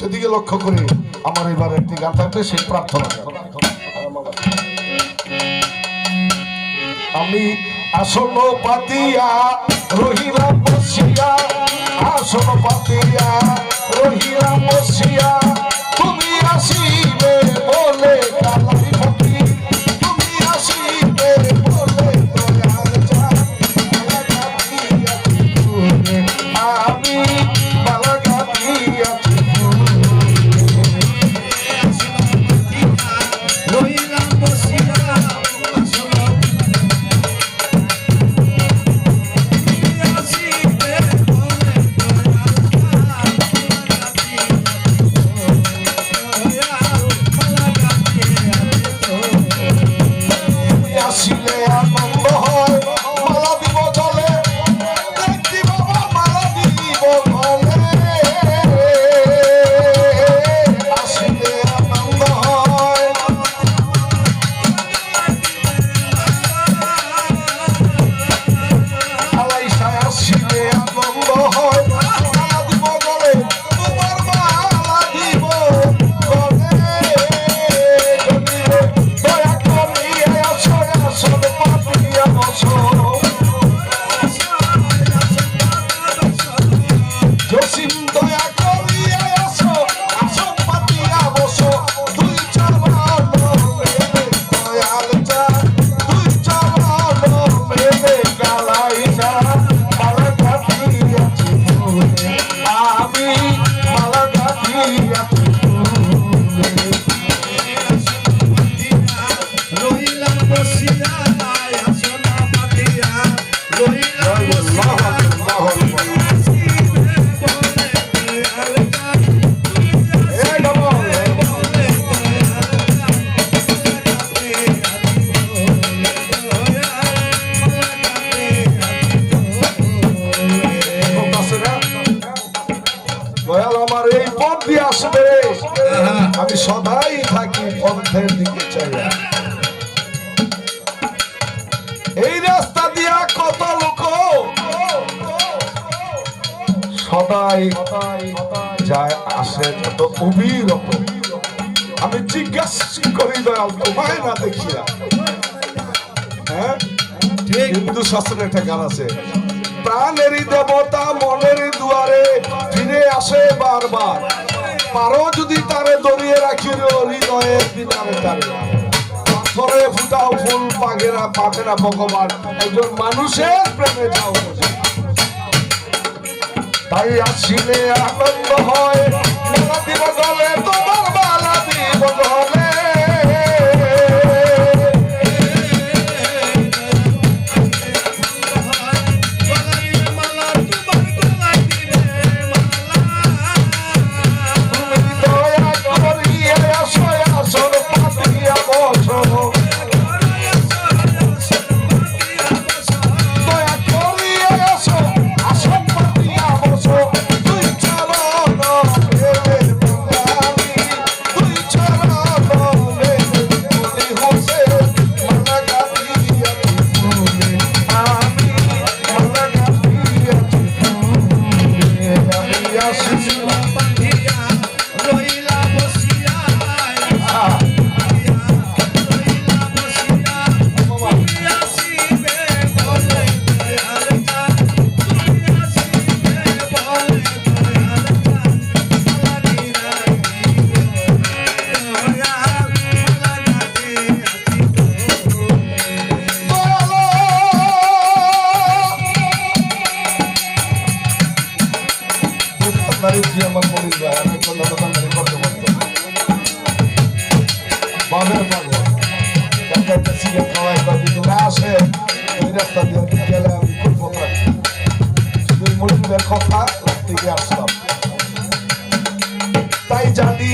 সেদিকে লক্ষ্য করে আমার এবার একটি গান থাকবে, সেই প্রার্থনা। আমি আসন পাতিয়া রহিলাম বসিয়া, আসন পাতিয়া রহিলাম বসিয়া দয়াল আমার এই পথ দিয়ে আসবে। আমি সদাই থাকি পথের দিকে চাই এই রাস্তা দিয়া কত লোক সদাই যায় আসে অবিরত। আমি জিজ্ঞাসা করি দয়াল তোমায় না দেখিয়া। হ্যাঁ? হিন্দু শাস্ত্রে একটা গান আছে। প্রাণেরই দেবতা মনেরই দুয়ারে বারবার। পারো যদি তারে দড়িয়ে রাখি হৃদয়ের দিনারে তারে পাথরে ফুটাও ফুল, পাগেরা পাবে ভগবান। একজন মানুষের প্রেমে যাও। তাই আসিলে আনন্দ হয়। তোমার বালা দিব কি আমার ভাই, আমি কোনো দোকানদারি করতে পারতো না। বামের পাগল একটা একটা খাওয়াই বা কথা কথা তাই জানি